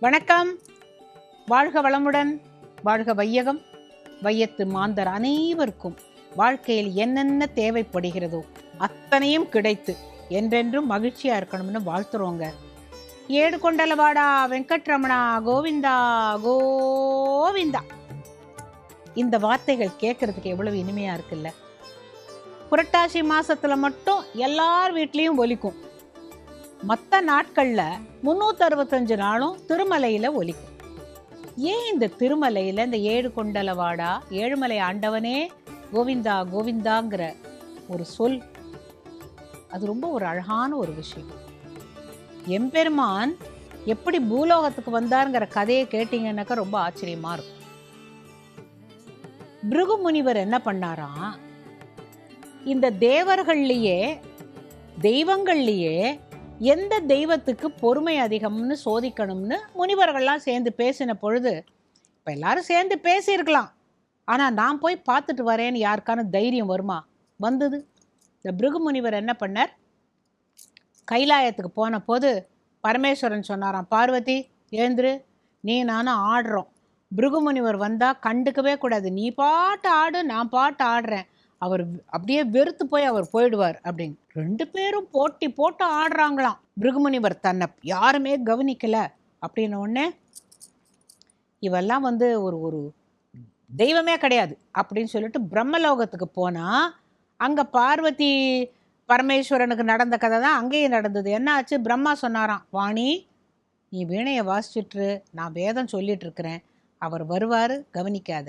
வணக்கம். வாழ்க வளமுடன் வாழ்க வையகம். வையத்து மாந்தர் அனைவருக்கும் வாழ்க்கையில் என்னென்ன தேவைப்படுகிறதோ அத்தனையும் கிடைத்து என்றென்றும் மகிழ்ச்சியாக இருக்கணும்னு வாழ்த்துறோங்க. ஏடு கொண்டலவாடா வெங்கட்ரமணா கோவிந்தா கோவிந்தா. இந்த வார்த்தைகள் கேட்கறதுக்கு எவ்வளவு இனிமையாக இருக்குல்ல. புரட்டாசி மாசத்துல மட்டும் எல்லார் வீட்லேயும் ஒலிக்கும். மற்ற நாட்கள்ல முன்னூத்தி அறுபத்தஞ்சு நாளும் திருமலையில ஒலிக்கும். ஏன் இந்த திருமலையில இந்த ஏழு கொண்டலவாடா ஏழுமலை ஆண்டவனே கோவிந்தா கோவிந்தாங்கிற ஒரு சொல்? அது ரொம்ப ஒரு அழகான ஒரு விஷயம். எம்பெருமான் எப்படி பூலோகத்துக்கு வந்தாருங்கிற கதையை கேட்டீங்கன்னாக்கா ரொம்ப ஆச்சரியமா இருக்கும். பிருகு முனிவர் என்ன பண்ணாராம் இந்த தேவர்கள்லயே தெய்வங்கள்லயே எந்த தெய்வத்துக்கு பொறுமை அதிகம்னு சோதிக்கணும்னு முனிவர்கள்லாம் சேர்ந்து பேசின பொழுது இப்போ எல்லாரும் சேர்ந்து பேசியிருக்கலாம். ஆனால் நான் போய் பார்த்துட்டு வரேன்னு யாருக்கான தைரியம் வருமா? வந்தது. இந்த பிருகு முனிவர் என்ன பண்ணார்? கைலாயத்துக்கு போன போது பரமேஸ்வரன் சொன்னாராம் பார்வதி ஏந்திரு நீ நானும் ஆடுறோம். பிருகு முனிவர் வந்தால் கண்டுக்கவே கூடாது. நீ பாட்டு ஆடு நான் பாட்டு ஆடுறேன். அவர் அப்படியே வெறுத்து போய் அவர் போயிடுவார் அப்படின்னு. ரெண்டு பேரும் போட்டி போட்டு ஆடுறாங்களாம். பிருகுமணிவர் தன்னை யாருமே கவனிக்கல. அப்படின்ன உடனே இவெல்லாம் வந்து ஒரு ஒரு தெய்வமே கிடையாது அப்படின்னு சொல்லிட்டு பிரம்மலோகத்துக்கு போனா அங்க பார்வதி பரமேஸ்வரனுக்கு நடந்த கதை தான் அங்கேயும் நடந்தது. என்ன ஆச்சு? பிரம்மா சொன்னாராம் வாணி நீ வீணையை வாசிச்சுட்டு நான் வேதம் சொல்லிட்டு இருக்கிறேன். அவர் வருவார் கவனிக்காத.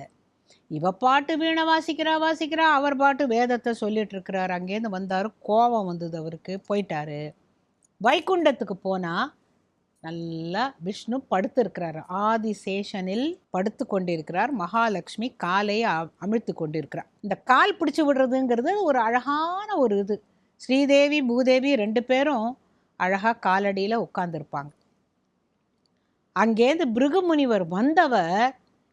இவ பாட்டு வீணை வாசிக்கிறா வாசிக்கிறா அவர் பாட்டு வேதத்தை சொல்லிட்டு இருக்கிறார் அங்கேருந்து வந்தார். கோபம் வந்தது அவருக்கு. போயிட்டாரு. வைகுண்டத்துக்கு போனால் நல்லா விஷ்ணு படுத்திருக்கிறார். ஆதிசேஷனில் படுத்து கொண்டிருக்கிறார். மகாலட்சுமி காலை அமிழ்த்து கொண்டிருக்கிறார். இந்த கால் பிடிச்சி விடுறதுங்கிறது ஒரு அழகான ஒரு இது. ஸ்ரீதேவி பூதேவி ரெண்டு பேரும் அழகாக காலடியில் உட்காந்துருப்பாங்க அங்கேருந்து பிருகுமுனிவர் வந்தவர்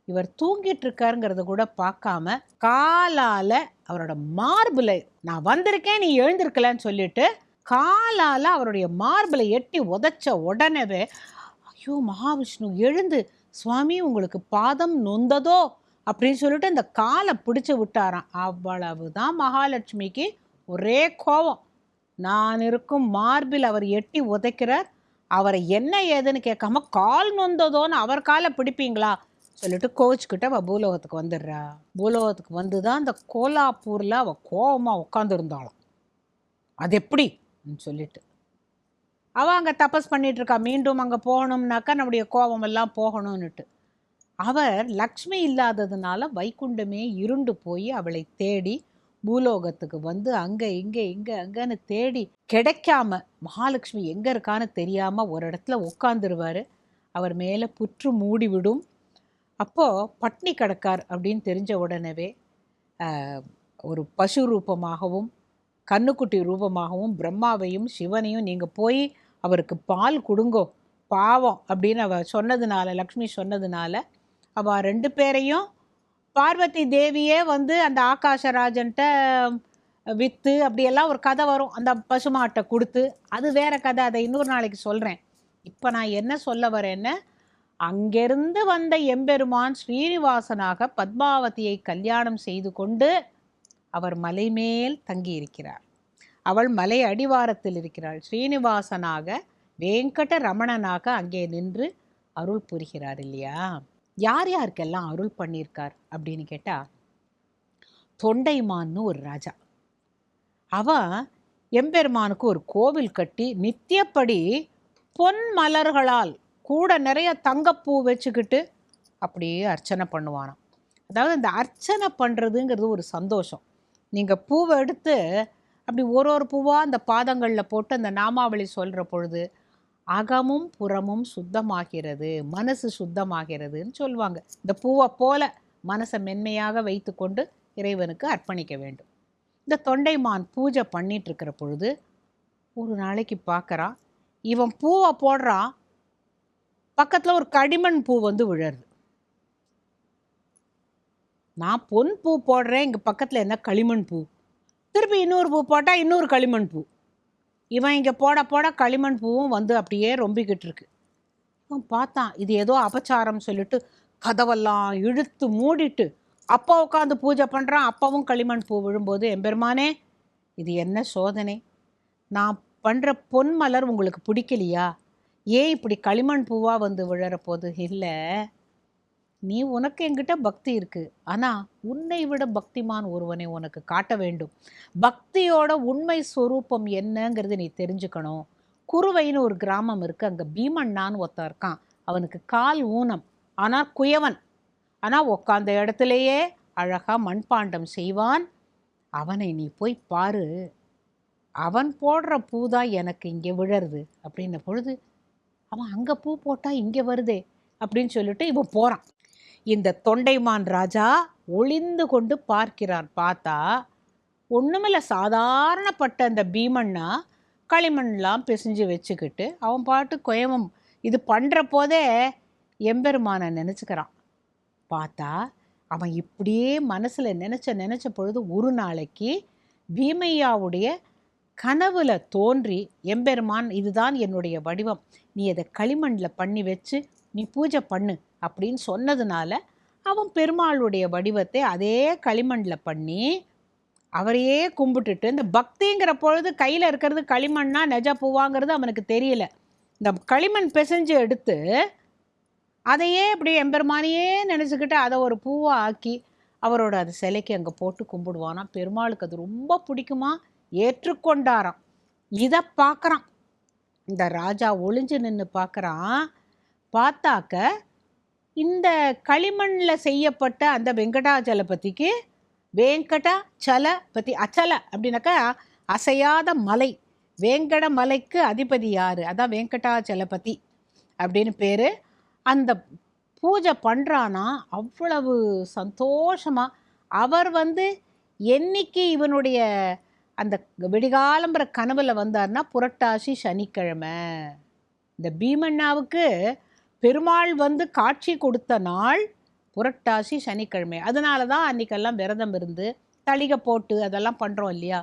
இவர் தூங்கிட்டு இருக்காருங்கிறத கூட பார்க்காம காலால அவரோட மார்பில் நான் வந்திருக்கேன் நீ எழுந்திருக்கலன்னு சொல்லிட்டு காலால அவருடைய மார்பிளை எட்டி உதைச்ச உடனே ஐயோ மகாவிஷ்ணு எழுந்து சுவாமி உங்களுக்கு பாதம் நொந்ததோ? அப்படின்னு சொல்லிட்டு இந்த காலை பிடிச்சு விட்டாராம். அவ்வளவுதான் மகாலட்சுமிக்கு ஒரே கோபம். நான் இருக்கும் மார்பில் அவர் எட்டி உதைக்கிறார். அவரை என்ன ஏதுன்னு கேட்காம கால் நொந்ததோன்னு அவர் காலை பிடிப்பீங்களா? சொல்லிட்டு கோவிச்சுக்கிட்ட அவள் பூலோகத்துக்கு வந்துடுறா. பூலோகத்துக்கு வந்து தான் அந்த கோலாப்பூரில் அவள் கோவமாக உட்காந்துருந்தாளாம் அது எப்படி? சொல்லிட்டு. அவள் அங்கே தபஸ் பண்ணிட்டு மீண்டும் அங்கே போகணும்னாக்கா நம்முடைய கோபமெல்லாம் போகணும்னுட்டு. அவர் லக்ஷ்மி இல்லாததுனால வைகுண்டமே இருண்டு போய் அவளை தேடி பூலோகத்துக்கு வந்து அங்கே இங்கே இங்கே அங்கேன்னு தேடி கிடைக்காம மகாலட்சுமி எங்கே இருக்கான்னு தெரியாமல் ஒரு இடத்துல உட்காந்துருவார் அவர் மேலே புற்று மூடிவிடும். அப்போது பட்னி கிடக்கார் அப்படின்னு தெரிஞ்ச உடனே ஒரு பசு ரூபமாகவும் கண்ணுக்குட்டி ரூபமாகவும் பிரம்மாவையும் சிவனையும் நீங்கள் போய் அவருக்கு பால் கொடுங்கோ பாவம் அப்படின்னு அவ சொன்னதுனால லக்ஷ்மி சொன்னதுனால அவ ரெண்டு பேரையும் பார்வதி தேவியே வந்து அந்த ஆகாஷராஜன்ட்ட விற்று அப்படியெல்லாம் ஒரு கதை வரும். அந்த பசுமாட்டை கொடுத்து அது வேற கதை அதை இன்னொரு நாளைக்கு சொல்கிறேன் இப்போ நான் என்ன சொல்ல வரேன்னு அங்கிருந்து வந்த எம்பெருமான் ஸ்ரீனிவாசனாக பத்மாவதியை கல்யாணம் செய்து கொண்டு அவர் மலை மேல் தங்கியிருக்கிறார். அவள் மலை அடிவாரத்தில் இருக்கிறாள். ஸ்ரீனிவாசனாக வேங்கட ரமணனாக அங்கே நின்று அருள் புரிகிறார் இல்லையா? யார் யாருக்கெல்லாம் அருள் பண்ணியிருக்கார் அப்படின்னு கேட்டால் தொண்டைமான்னு ஒரு ராஜா. அவன் எம்பெருமானுக்கு ஒரு கோவில் கட்டி நித்தியப்படி பொன் மலர்களால் கூட நிறைய தங்கப்பூ வச்சுக்கிட்டு அப்படியே அர்ச்சனை பண்ணுவானாம் அதாவது இந்த அர்ச்சனை பண்ணுறதுங்கிறது ஒரு சந்தோஷம். நீங்கள் பூவை எடுத்து அப்படி ஒரு ஒரு பூவாக அந்த பாதங்களில் போட்டு அந்த நாமாவளி சொல்கிற பொழுது அகமும் புறமும் சுத்தமாகிறது மனசு சுத்தமாகிறதுன்னு சொல்லுவாங்க. இந்த பூவை போல மனசை மென்மையாக வைத்துக்கொண்டு இறைவனுக்கு அர்ப்பணிக்க வேண்டும். இந்த தொண்டைமான் பூஜை பண்ணிகிட்ருக்கிற பொழுது ஒரு நாளைக்கு பார்க்குறான் இவன் பூவை போடுறான் பக்கத்தில் ஒரு களிமண் பூ வந்து விழருது நான் பொன் பூ போடுறேன் இங்கே பக்கத்தில் என்ன களிமண் பூ? திருப்பி இன்னொரு பூ போட்டால் இன்னொரு களிமண் பூ. இவன் இங்கே போட போட களிமண் பூவும் வந்து அப்படியே ரொம்பிக்கிட்டு இருக்கு. இவன் பார்த்தான் இது ஏதோ அபச்சாரம் சொல்லிட்டு கதவெல்லாம் இழுத்து மூடிட்டு அப்பா உட்காந்து பூஜை பண்ணுறான் அப்பாவும் களிமண் பூ விழும்போது எம்பெருமானே இது என்ன சோதனை? நான் பண்ணுற பொன் மலர் உங்களுக்கு பிடிக்கலையா? ஏன் இப்படி களிமண் பூவாக வந்து விழற போது இல்லை நீ உனக்கு என்கிட்ட பக்தி இருக்குது ஆனால் உன்னை விட பக்திமான் ஒருவனை உனக்கு காட்ட வேண்டும். பக்தியோட உண்மை ஸ்வரூபம் என்னங்கிறது நீ தெரிஞ்சுக்கணும். குருவைன்னு ஒரு கிராமம் இருக்குது அங்கே பீமண்ணான்னு ஒருத்தன் இருக்கான். அவனுக்கு கால் ஊனம். ஆனால் குயவன். ஆனால் உக்காந்த இடத்துலையே அழகாக மண்பாண்டம் செய்வான். அவனை நீ போய் பாரு. அவன் போடுற பூ தான் எனக்கு இங்கே விழருது அப்படின்ன பொழுது அவன் அங்கே பூ போட்டால் இங்கே வருதே அப்படின்னு சொல்லிட்டு இவன் போகிறான் இந்த தொண்டைமான் ராஜா ஒளிந்து கொண்டு பார்க்கிறான். பார்த்தா ஒன்றுமில்ல சாதாரணப்பட்ட அந்த பீமன்னா களிமண்லாம் பிசைஞ்சு வச்சுக்கிட்டு அவன் பாட்டு குயவம் இது பண்ணுற போதே எம்பெருமானை நினச்சிக்கிறான். பார்த்தா அவன் இப்படியே மனசில் நினச்ச நினச்ச பொழுது ஒரு நாளைக்கு பீமையாவுடைய கனவுல தோன்றி எம்பெருமான் இதுதான் என்னுடைய வடிவம். நீ அதை களிமண்ணில் பண்ணி வச்சு நீ பூஜை பண்ணு அப்படின்னு சொன்னதுனால அவன் பெருமாளுடைய வடிவத்தை அதே களிமண்ணில் பண்ணி அவரையே கும்பிட்டுட்டு இந்த பக்திங்கிற பொழுது கையில் இருக்கிறது களிமண்ணா நெஜ பூவாங்கிறது அவனுக்கு தெரியல. இந்த களிமண் பிசைஞ்சு எடுத்து அதையே இப்படி எம்பெருமானையே நினச்சிக்கிட்டு அதை ஒரு பூவாக ஆக்கி அவரோட அது சிலைக்கு அங்கே போட்டு கும்பிடுவானா? பெருமாளுக்கு அது ரொம்ப பிடிக்குமா? ஏற்றுக்கொண்டாராம். இதை பார்க்குறான். இந்த ராஜா ஒளிஞ்சு நின்று பார்க்குறான். பார்த்தாக்க இந்த களிமண்ணில் செய்யப்பட்ட அந்த வெங்கடாஜலபதிக்கு பற்றி அச்சல அப்படின்னாக்கா அசையாத மலை. வேங்கட மலைக்கு அதிபதி யார்? அதான் வெங்கடாச்சலபதி அப்படின்னு பேர். அந்த பூஜை பண்ணுறானா அவ்வளவு சந்தோஷமாக அவர் வந்து என்னைக்கு இவனுடைய அந்த விடிகாலம்புற கனவில் வந்தார்னா புரட்டாசி சனிக்கிழமை. இந்த பீமண்ணாவுக்கு பெருமாள் வந்து காட்சி கொடுத்த நாள் புரட்டாசி சனிக்கிழமை. அதனால தான் அன்றைக்கெல்லாம் விரதம் இருந்து தளிகை போட்டு அதெல்லாம் பண்ணுறோம் இல்லையா?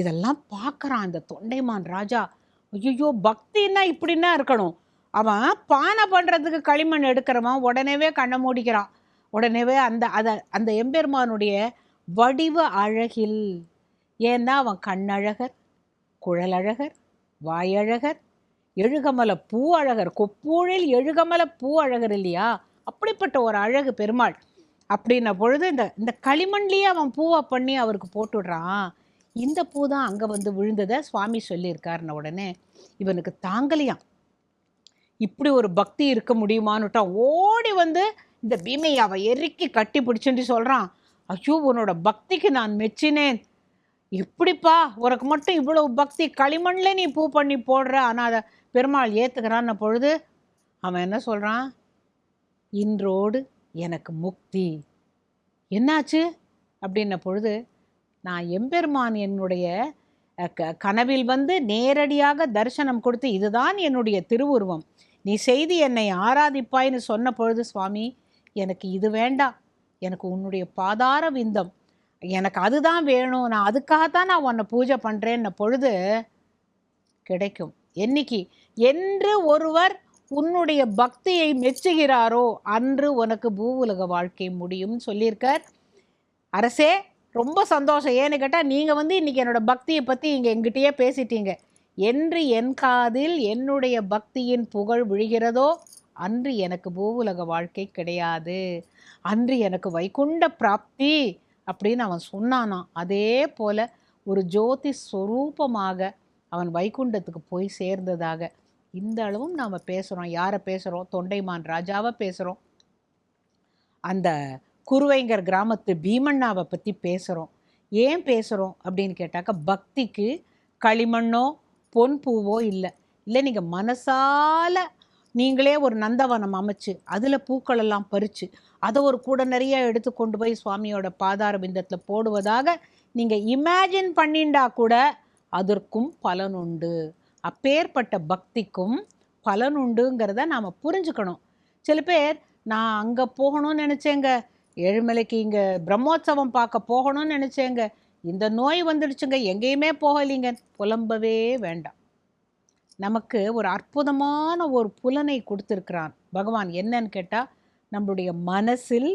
இதெல்லாம் பார்க்குறான் அந்த தொண்டைமான் ராஜா. ஐயோ பக்தின்னா இப்படின்னா இருக்கணும். அவன் பானை பண்ணுறதுக்கு களிமண் எடுக்கிறவன் உடனேவே கண்ணை மூடிக்கிறான். உடனேவே அந்த அதை அந்த எம்பெருமானுடைய வடிவ அழகில் ஏன்னா அவன் கண்ணழகர் குழலழகர் வாயழகர் எழுகமல பூ அழகர். கொப்பூழில் எழுகமல பூ அழகர் இல்லையா? அப்படிப்பட்ட ஒரு அழகு பெருமாள். அப்படின்ன பொழுது இந்த இந்த களிமண்லேயே அவன் பூவை பண்ணி அவருக்கு போட்டுடுறான். இந்த பூ தான் அங்கே வந்து விழுந்ததை சுவாமி சொல்லியிருக்காருன உடனே இவனுக்கு தாங்கலையாம். இப்படி ஒரு பக்தி இருக்க முடியுமான்னுட்டான் ஓடி வந்து இந்த பீமையாவை எரிக்கி கட்டி பிடிச்சுட்டு சொல்கிறான் ஐயோ உன்னோட பக்திக்கு நான் மெச்சினேன். இப்படிப்பா உனக்கு மட்டும் இவ்வளவு பக்தி களிமண்ணில் நீ பூ பண்ணி போடுற ஆனால் அதை பெருமாள் ஏற்றுக்கிறான்ன பொழுது அவன் என்ன சொல்கிறான் இன்றோடு எனக்கு முக்தி. என்னாச்சு? அப்படின்ன பொழுது நான் எம்பெருமான் என்னுடைய க- கனவில் வந்து நேரடியாக தரிசனம் கொடுத்து இதுதான் என்னுடைய திருவுருவம். நீ செய்து என்னை ஆராதிப்பாய்ன்னு சொன்ன பொழுது சுவாமி எனக்கு இது வேண்டாம். எனக்கு உன்னுடைய பாதார விந்தம். எனக்கு அதுதான் வேணும். நான் அதுக்காகத்தான் நான் உன்னை பூஜை பண்ணுறேன்ன பொழுது கிடைக்கும். என்னைக்கு? என்று ஒருவர் உன்னுடைய பக்தியை மெச்சுகிறாரோ அன்று உனக்கு பூவுலக வாழ்க்கை முடியும்னு சொல்லியிருக்கார். அரசே ரொம்ப சந்தோஷம். ஏன்னு கேட்டால் நீங்கள் வந்து இன்றைக்கி என்னோடய பக்தியை பற்றி இங்கே எங்கிட்டயே பேசிட்டீங்க. என்று என் காதில் என்னுடைய பக்தியின் புகழ் விழுகிறதோ அன்று எனக்கு பூவுலக வாழ்க்கை கிடையாது. அன்று எனக்கு வைகுண்ட பிராப்தி. அப்படின்னு அவன் சொன்னானாம் அதே போல ஒரு ஜோதி ஸ்வரூபமாக அவன் வைகுண்டத்துக்கு போய் சேர்ந்ததாக. இந்த அளவும் நாம் பேசுகிறோம் யாரை பேசுகிறோம் தொண்டைமான் ராஜாவை பேசுகிறோம் அந்த குருவைங்கர் கிராமத்து பீமண்ணாவை பற்றி பேசுகிறோம் ஏன் பேசுகிறோம் அப்படின்னு கேட்டாக்கா பக்திக்கு களிமண்ணோ பொன் பூவோ இல்லை. இல்லை நீங்கள் மனசால நீங்களே ஒரு நந்தவனம் அமைச்சு அதில் பூக்களெல்லாம் பறித்து அதை ஒரு கூட நிறைய எடுத்து கொண்டு போய் சுவாமியோட பாதார பிந்தத்தில் போடுவதாக நீங்கள் இமேஜின் பண்ணிண்டா கூட அதற்கும் பலனுண்டு அப்பேற்பட்ட பக்திக்கும் பலனுண்டுங்கிறத நாம் புரிஞ்சுக்கணும். சில பேர் நான் அங்கே போகணும்னு நினச்சேங்க. ஏழுமலைக்கு இங்கே பிரம்மோற்சவம் பார்க்க போகணும்னு நினச்சேங்க. இந்த நோய் வந்துடுச்சுங்க. எங்கேயுமே போகலீங்க. புலம்பவே வேண்டாம். நமக்கு ஒரு அற்புதமான ஒரு புலனை கொடுத்துருக்கிறான். பகவான் என்னன்னு கேட்டால் நம்மளுடைய மனசில்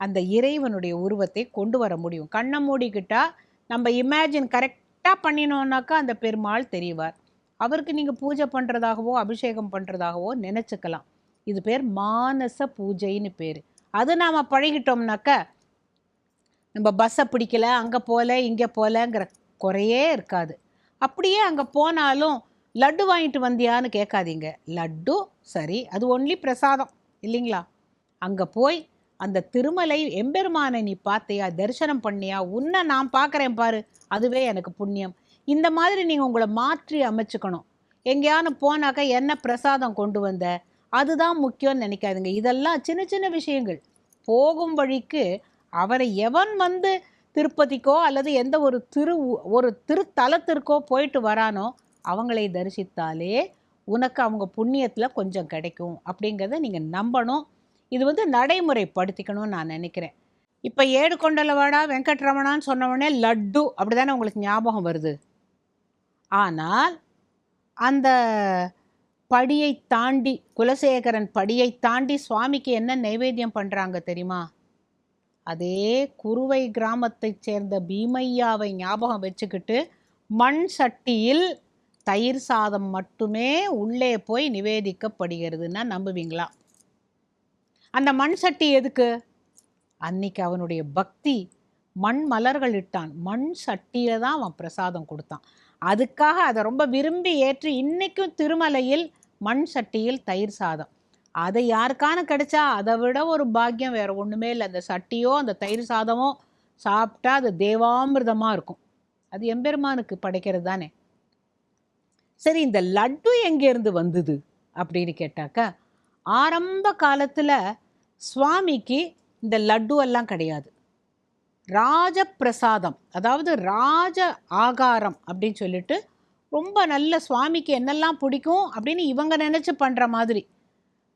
அந்த இறைவனுடைய உருவத்தை கொண்டு வர முடியும். கண்ணை மூடிக்கிட்டால் நம்ம இமேஜின் கரெக்டாக பண்ணினோன்னாக்கா அந்த பெருமாள் தெரிவார். அவருக்கு நீங்கள் பூஜை பண்ணுறதாகவோ அபிஷேகம் பண்ணுறதாகவோ நினச்சிக்கலாம். இது பேர் மானச பூஜைன்னு பேர். அது நாம் பழகிட்டோம்னாக்க நம்ம பஸ்ஸை பிடிக்கல அங்கே போகல இங்கே போகலங்கிற குறையே இருக்காது. அப்படியே அங்கே போனாலும் லட்டு வாங்கிட்டு வந்தியான்னு கேட்காதீங்க. லட்டு சரி அது ஒன்லி பிரசாதம் இல்லைங்களா? அங்கே போய் அந்த திருமலை எம்பெருமானை நீ பார்த்தியா தரிசனம் பண்ணியா? உன்னை நான் பார்க்குறேன் பாரு அதுவே எனக்கு புண்ணியம். இந்த மாதிரி நீங்கள் உங்களை மாற்றி அமைச்சுக்கணும். எங்கேயானு போனாக்கா என்ன பிரசாதம் கொண்டு வந்த? அதுதான் முக்கியம்னு நினைக்காதுங்க. இதெல்லாம் சின்ன சின்ன விஷயங்கள். போகும் வழிக்கு அவரை எவன் வந்து திருப்பதிக்கோ அல்லது எந்த ஒரு திரு ஒரு திருத்தலத்திற்கோ போயிட்டு வரானோ அவங்களை தரிசித்தாலே உனக்கு அவங்க புண்ணியத்தில் கொஞ்சம் கிடைக்கும் அப்படிங்கிறத நீங்கள் நம்பணும். இது வந்து நடைமுறைப்படுத்திக்கணும்னு நான் நினைக்கிறேன். இப்போ ஏடு கொண்டலவாடா வெங்கட்ரமணான்னு சொன்னவொடனே லட்டு அப்படி தானே உங்களுக்கு ஞாபகம் வருது. ஆனால் அந்த படியை தாண்டி குலசேகரன் படியை தாண்டி சுவாமிக்கு என்ன நைவேத்தியம் பண்ணுறாங்க தெரியுமா? அதே குருவை கிராமத்தைச் சேர்ந்த பீமையாவை ஞாபகம் வச்சுக்கிட்டு மண் சட்டியில் தயிர் சாதம் மட்டுமே உள்ளே போய் நிவேதிக்கப்படுகிறதுன்னா நம்புவீங்களா? அந்த மண் சட்டி எதுக்கு? அன்னைக்கு அவனுடைய பக்தி. மண் மலர்கள் இட்டான். மண் சட்டியில் தான் அவன் பிரசாதம் கொடுத்தான். அதுக்காக அதை ரொம்ப விரும்பி ஏற்று இன்னைக்கும் திருமலையில் மண் சட்டியில் தயிர் சாதம். அதை யாருக்கான கிடைச்சா? அதை விட ஒரு பாக்கியம். வேறு ஒன்றுமே இல்லை. அந்த சட்டியோ அந்த தயிர் சாதமோ சாப்பிட்டா அது தேவாமிர்தமாக இருக்கும். அது எம்பெருமானுக்கு படைக்கிறது தானே. சரி இந்த லட்டு எங்கேருந்து வந்தது? அப்படின்னு கேட்டாக்கா ஆரம்ப காலத்தில் சுவாமிக்கு இந்த லட்டு எல்லாம் கிடையாது. ராஜப்பிரசாதம் அதாவது ராஜ ஆகாரம் அப்படின்னு சொல்லிட்டு ரொம்ப நல்ல சுவாமிக்கு என்னெல்லாம் பிடிக்கும் அப்படின்னு இவங்க நினச்சி பண்ணுற மாதிரி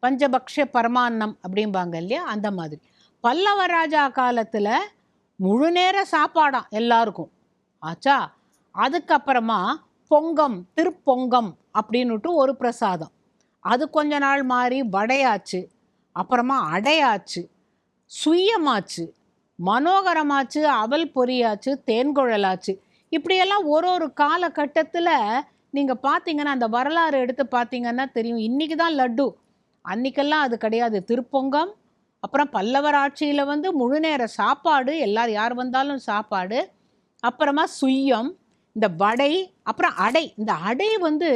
பஞ்சபக்ஷ பரமான்னம் அப்படிம்பாங்க இல்லையா அந்த மாதிரி. பல்லவ ராஜா காலத்தில் முழு நேர சாப்பாடாம் எல்லாருக்கும். ஆச்சா அதுக்கப்புறமா பொங்கம் திருப்பொங்கம் அப்படின்னுட்டு ஒரு பிரசாதம். அது கொஞ்ச நாள் மாறி வடையாச்சு அப்புறமா அடையாச்சு சுயமாச்சு மனோகரமாச்சு அவல் பொரியாச்சு தேன்குழலாச்சு இப்படியெல்லாம் ஒரு ஒரு காலகட்டத்தில் நீங்கள் பார்த்தீங்கன்னா அந்த வரலாறு எடுத்து பார்த்தீங்கன்னா தெரியும். இன்றைக்கி தான் லட்டு. அன்னைக்கெல்லாம் அது கிடையாது. திருப்பொங்கம் அப்புறம் பல்லவர் ஆட்சியில் வந்து முழு நேர சாப்பாடு எல்லார் யார் வந்தாலும் சாப்பாடு அப்புறமா சுய்யம் இந்த வடை அப்புறம் அடை. இந்த அடை வந்து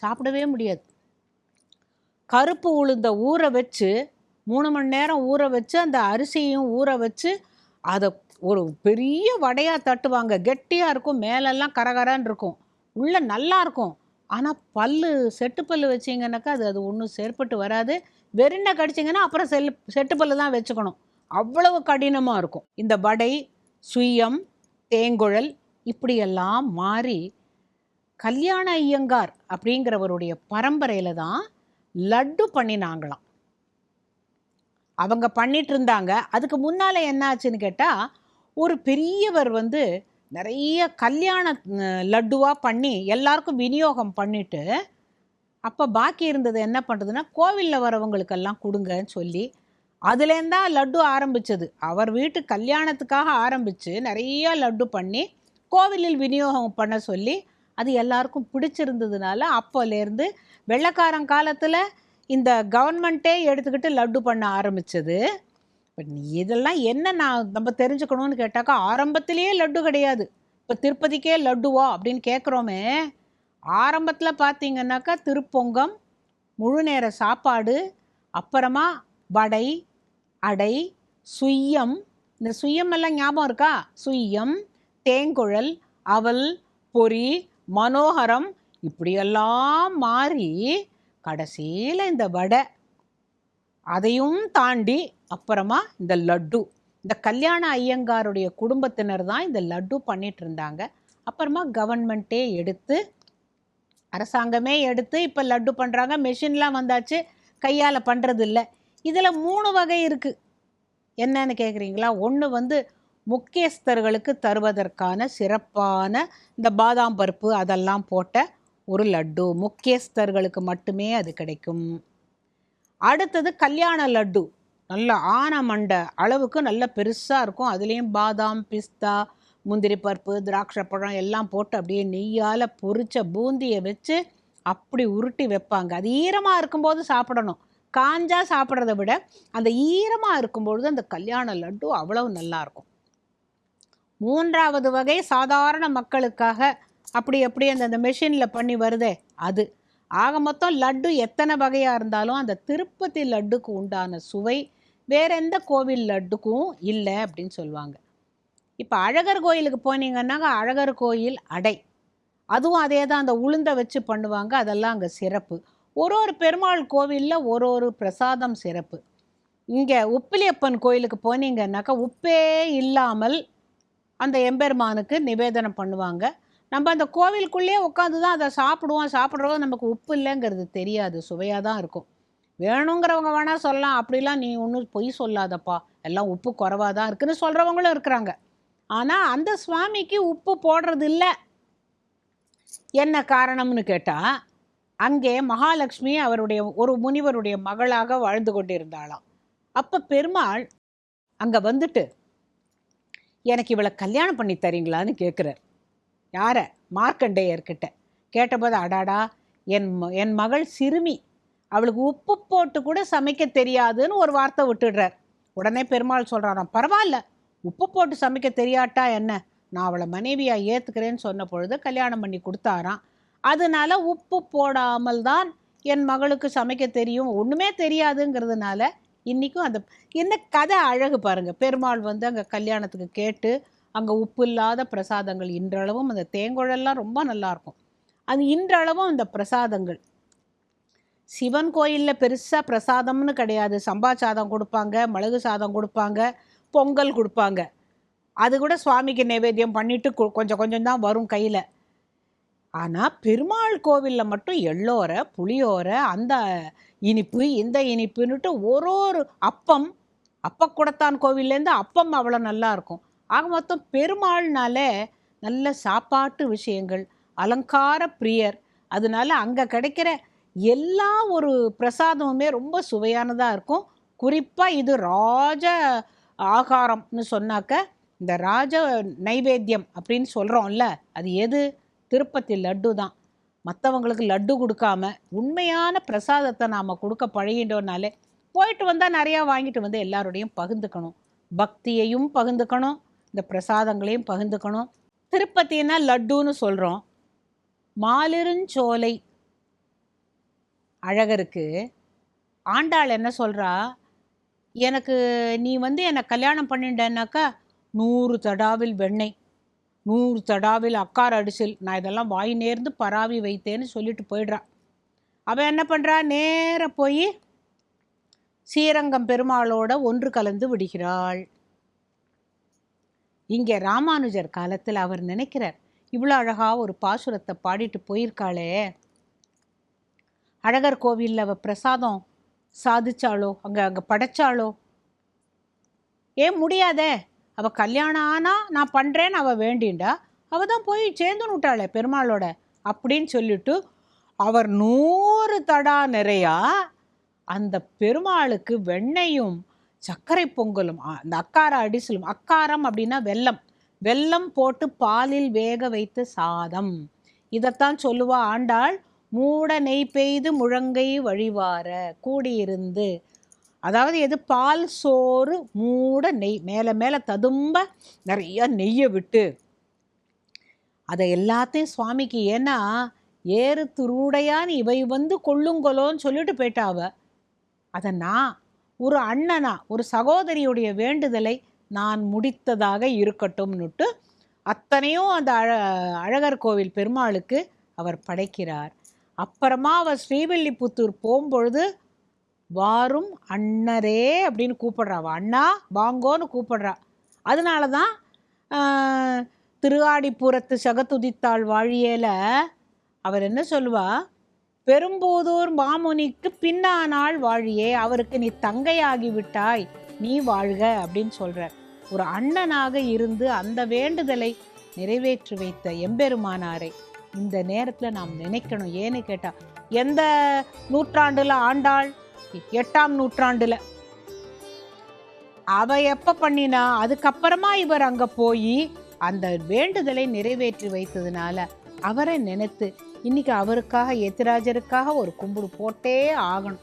சாப்பிடவே முடியாது. கருப்பு உளுந்த ஊற வச்சு மூணு மணி நேரம் ஊற வச்சு அந்த அரிசியும் ஊற வச்சு அதை ஒரு பெரிய வடையாக தட்டுவாங்க. கெட்டியாக இருக்கும். மேலெல்லாம் கரகரன்னு இருக்கும். உள்ளே நல்லா இருக்கும். ஆனால் பல்லு செட்டு பல்லு வச்சிங்கனாக்கா அது அது ஒன்றும் செயற்பட்டு வராது. வெறிண்ணை கடிச்சிங்கன்னா அப்புறம் செல் செட்டு பல்லு தான் வச்சுக்கணும். அவ்வளவு கடினமாக இருக்கும். இந்த வடை சுயம் தேங்குழல் இப்படியெல்லாம் மாறி கல்யாண ஐயங்கார் அப்படிங்கிறவருடைய பரம்பரையில் தான் லட்டு பண்ணினாங்களாம். அவங்க பண்ணிட்டு இருந்தாங்க. அதுக்கு முன்னால் என்ன ஆச்சுன்னு கேட்டால் ஒரு பெரியவர் வந்து நிறைய கல்யாண லட்டுவாக பண்ணி எல்லாருக்கும் விநியோகம் பண்ணிட்டு அப்போ பாக்கி இருந்தது என்ன பண்ணுறதுன்னா கோவிலில் வரவங்களுக்கெல்லாம் கொடுங்கன்னு சொல்லி அதுலேருந்தா லட்டு ஆரம்பிச்சது. அவர் வீட்டு கல்யாணத்துக்காக ஆரம்பித்து நிறைய லட்டு பண்ணி கோவிலில் விநியோகம் பண்ண சொல்லி அது எல்லாருக்கும் பிடிச்சிருந்ததுனால அப்போலேருந்து வெள்ளக்காரன் காலத்தில் இந்த கவர்மெண்ட்டே எடுத்துக்கிட்டு லட்டு பண்ண ஆரம்பித்தது இப்போ இதெல்லாம் என்ன நான் நம்ம தெரிஞ்சுக்கணும்னு கேட்டாக்கா ஆரம்பத்திலேயே லட்டு கிடையாது. இப்போ திருப்பதிக்கே லட்டுவா அப்படின்னு கேட்குறோமே ஆரம்பத்தில் பார்த்தீங்கன்னாக்கா திருப்பொங்கம் முழு நேர சாப்பாடு அப்புறமா வடை அடை சுய்யம் இந்த சுய்யம் எல்லாம் ஞாபகம் இருக்கா? சுய்யம் தேங்குழல் அவல் பொறி மனோகரம் இப்படியெல்லாம் மாறி கடைசியில் இந்த வடை. அதையும் தாண்டி அப்புறமா இந்த லட்டு. இந்த கல்யாண ஐயங்காருடைய குடும்பத்தினர் தான் இந்த லட்டு பண்ணிட்டு இருந்தாங்க அப்புறமா கவர்மெண்ட்டே எடுத்து அரசாங்கமே எடுத்து இப்போ லட்டு பண்ணுறாங்க மெஷின்லாம் வந்தாச்சு. கையால் பண்ணுறது இல்லை இதில் மூணு வகை இருக்குது என்னன்னு கேட்குறீங்களா ஒன்று வந்து முக்கியஸ்தர்களுக்கு தருவதற்கான சிறப்பான இந்த பாதாம் பருப்பு அதெல்லாம் போட்ட ஒரு லட்டு. முக்கியஸ்தர்களுக்கு மட்டுமே அது கிடைக்கும். அடுத்தது கல்யாண லட்டு. நல்ல ஆன மண்டை அளவுக்கு நல்ல பெருசாக இருக்கும். அதுலேயும் பாதாம் பிஸ்தா முந்திரி பருப்பு திராட்சை பழம் எல்லாம் போட்டு அப்படியே நெய்யால் பொரிச்ச பூந்தியை வச்சு அப்படி உருட்டி வைப்பாங்க. அது ஈரமாக இருக்கும்போது சாப்பிடணும். காஞ்சா சாப்பிட்றத விட அந்த ஈரமாக இருக்கும்பொழுது அந்த கல்யாண லட்டு அவ்வளவு நல்லாயிருக்கும் மூன்றாவது வகை சாதாரண மக்களுக்காக அப்படி எப்படி அந்த அந்த மெஷினில் பண்ணி வருதே அது. ஆக மொத்தம் லட்டு எத்தனை வகையாக இருந்தாலும் அந்த திருப்பதி லட்டுக்கு உண்டான சுவை வேற எந்த கோவில் லட்டுக்கும் இல்லை அப்படின்னு சொல்லுவாங்க. இப்போ அழகர் கோயிலுக்கு போனீங்கன்னாங்க அழகர் கோயில் அடை. அதுவும் அதே தான் அந்த உளுந்தை வச்சு பண்ணுவாங்க அதெல்லாம் அங்கே சிறப்பு. ஒரு ஒரு பெருமாள் கோவிலில் ஒரு ஒரு பிரசாதம் சிறப்பு. இங்கே உப்பிலியப்பன் கோயிலுக்கு போனீங்கன்னாக்கா உப்பே இல்லாமல் அந்த எம்பெருமானுக்கு நிவேதனம் பண்ணுவாங்க. நம்ம அந்த கோவிலுக்குள்ளேயே உட்காந்து தான் அதை சாப்பிடுவோம். சாப்பிட்றவங்க நமக்கு உப்பு இல்லைங்கிறது தெரியாது. சுவையாக தான் இருக்கும். வேணுங்கிறவங்க வேணால் சொல்லலாம். அப்படிலாம் நீ ஒன்றும் பொய் சொல்லாதப்பா. எல்லாம் உப்பு குறைவாக தான் இருக்குன்னு சொல்கிறவங்களும் இருக்கிறாங்க. ஆனால் அந்த சுவாமிக்கு உப்பு போடுறது இல்லை. என்ன காரணம்னு கேட்டால் அங்கே மகாலட்சுமி அவருடைய ஒரு முனிவருடைய மகளாக வாழ்ந்து கொண்டிருந்தாளாம். அப்போ பெருமாள் அங்கே வந்துட்டு எனக்கு இவளை கல்யாணம் பண்ணி தரீங்களான்னு கேட்குறார் யாரை? மார்க்கண்டேயர்கிட்ட. கேட்டபோது அடாடா என் ம- என் மகள் சிறுமி. அவளுக்கு உப்பு போட்டு கூட சமைக்க தெரியாதுன்னு ஒரு வார்த்தை விட்டுடுறார். உடனே பெருமாள் சொல்கிறாராம் பரவாயில்ல. உப்பு போட்டு சமைக்க தெரியாட்டா என்ன? நான் அவளை மனைவியாக ஏற்றுக்கிறேன்னு சொன்ன பொழுது கல்யாணம் பண்ணி கொடுத்தாராம். அதனால உப்பு போடாமல் தான் என் மகளுக்கு சமைக்க தெரியும். ஒன்றுமே தெரியாதுங்கிறதுனால இன்றைக்கும் அந்த என்ன கதை அழகு பாருங்கள் பெருமாள் வந்து அங்கே கல்யாணத்துக்கு கேட்டு அங்கே உப்பு இல்லாத பிரசாதங்கள் இன்றளவும் அந்த தேங்குழல்லாம் ரொம்ப நல்லா இருக்கும். அது இன்றளவும் அந்த பிரசாதங்கள். சிவன் கோயிலில் பெருசாக பிரசாதம்னு கிடையாது. சம்பா சாதம் கொடுப்பாங்க மிளகு சாதம் கொடுப்பாங்க பொங்கல் கொடுப்பாங்க. அது கூட சுவாமிக்கு நைவேத்தியம் பண்ணிவிட்டு கொஞ்சம் கொஞ்சம் தான் வரும் கையில். ஆனால் பெருமாள் கோவிலில் மட்டும் எள்ளோரை புளியோரை அந்த இனிப்பு இந்த இனிப்புன்னுட்டு ஒரு ஒரு அப்பம் அப்பக்குடத்தான் கோவில்லேருந்து அப்பம் அவ்வளோ நல்லா இருக்கும். ஆக மொத்தம் பெருமாள்னாலே நல்ல சாப்பாட்டு விஷயங்கள் அலங்கார பிரியர். அதனால அங்கே கிடைக்கிற எல்லா ஒரு பிரசாதமுமே ரொம்ப சுவையானதாக இருக்கும். குறிப்பாக இது ராஜ ஆகாரம்னு சொன்னாக்க இந்த ராஜ நைவேத்தியம் அப்படின்னு சொல்கிறோம்ல அது எது? திருப்பதி லட்டு தான். மற்றவங்களுக்கு லட்டு கொடுக்காம உண்மையான பிரசாதத்தை நாம் கொடுக்க பழகிட்டோம்னாலே போயிட்டு வந்தால் நிறையா வாங்கிட்டு வந்து எல்லாரோடையும் பகிர்ந்துக்கணும். பக்தியையும் பகிர்ந்துக்கணும். இந்த பிரசாதங்களையும் பகிர்ந்துக்கணும். திருப்பத்தினா லட்டுன்னு சொல்கிறோம் மாலிருஞ்சோலை அழகருக்கு ஆண்டாள் என்ன சொல்கிறா எனக்கு நீ வந்து என்னை கல்யாணம் பண்ணிட்டேன்னாக்கா நூறு தடாவில் வெண்ணெய். நூறு தடாவில் அக்கார் அடிசில். நான் இதெல்லாம் வாய் நேர்ந்து பராவி வைத்தேன்னு சொல்லிட்டு போயிடுறா அவன் என்ன பண்ணுறா நேராக போய் ஸ்ரீரங்கம் பெருமாளோட ஒன்று கலந்து விடுகிறாள். இங்கே ராமானுஜர் காலத்தில் அவர் நினைக்கிறார் இவ்வளோ அழகாக ஒரு பாசுரத்தை பாடிட்டு போயிருக்காளே. அழகர் கோவிலில் அவள் பிரசாதம் சாதிச்சாளோ அங்கே அங்கே படைச்சாளோ? ஏன் முடியாதே. அவள் கல்யாணம் ஆனால் நான் பண்ணுறேன்னு அவ வேண்டிண்டா அவள் தான் போய் சேர்ந்து விட்டாளே பெருமாளோட அப்படின்னு சொல்லிட்டு அவர் நூறு தடா நிறையா அந்த பெருமாளுக்கு வெண்ணையும் சர்க்கரை பொங்கலும் அந்த அக்கார அடிசலும் அக்காரம் அப்படின்னா வெல்லம் வெல்லம் போட்டு பாலில் வேக வைத்த சாதம். இதைத்தான் சொல்லுவா ஆண்டாள் மூட நெய் பெய்து முழங்கை வழிவார கூடியிருந்து அதாவது எது? பால் சோறு மூட நெய். மேலே மேலே ததும்ப நிறையா நெய்யை விட்டு. அதை எல்லாத்தையும் சுவாமிக்கு ஏன்னா ஏறு துருடையான் இவை வந்து கொள்ளுங்கொலோன்னு சொல்லிட்டு போயிட்டாவ. அதை நான் ஒரு அண்ணனா ஒரு சகோதரியுடைய வேண்டுதலை நான் முடித்ததாக இருக்கட்டும்னுட்டு அத்தனையும் அந்த அழ அழகர் கோவில் பெருமாளுக்கு அவர் படைக்கிறார். அப்புறமா அவர் ஸ்ரீவில்லிபுத்தூர் போகும்பொழுது வாரும் அண்ணரே அப்படின்னு கூப்பிடுறா. அண்ணா வாங்கோன்னு கூப்பிடுறா. அதனால தான் திருவாடிப்புறத்து சகத்துதித்தாள் வாழியேல அவர் என்ன சொல்லுவா? பெரும்போதூர் மாமுனிக்கு பின்னானாள் வாழியே அவருக்கு நீ தங்கையாகி விட்டாய் நீ வாழ்க அப்படின்னு சொல்கிற ஒரு அண்ணனாக இருந்து அந்த வேண்டுதலை நிறைவேற்றி வைத்த எம்பெருமானாரை இந்த நேரத்தில் நாம் நினைக்கணும். ஏன்னு கேட்டால் எந்த நூற்றாண்டில் ஆண்டாள்? எட்டாம் நூற்றாண்டுல. அவ எப்ப பண்ணினா அதுக்கப்புறமா இவர் அங்க போய் அந்த வேண்டுதலை நிறைவேற்றி வைத்ததுனால அவரை நினைத்து இன்னைக்கு அவருக்காக எத்திராஜருக்காக ஒரு கும்பிடு போட்டே ஆகணும்.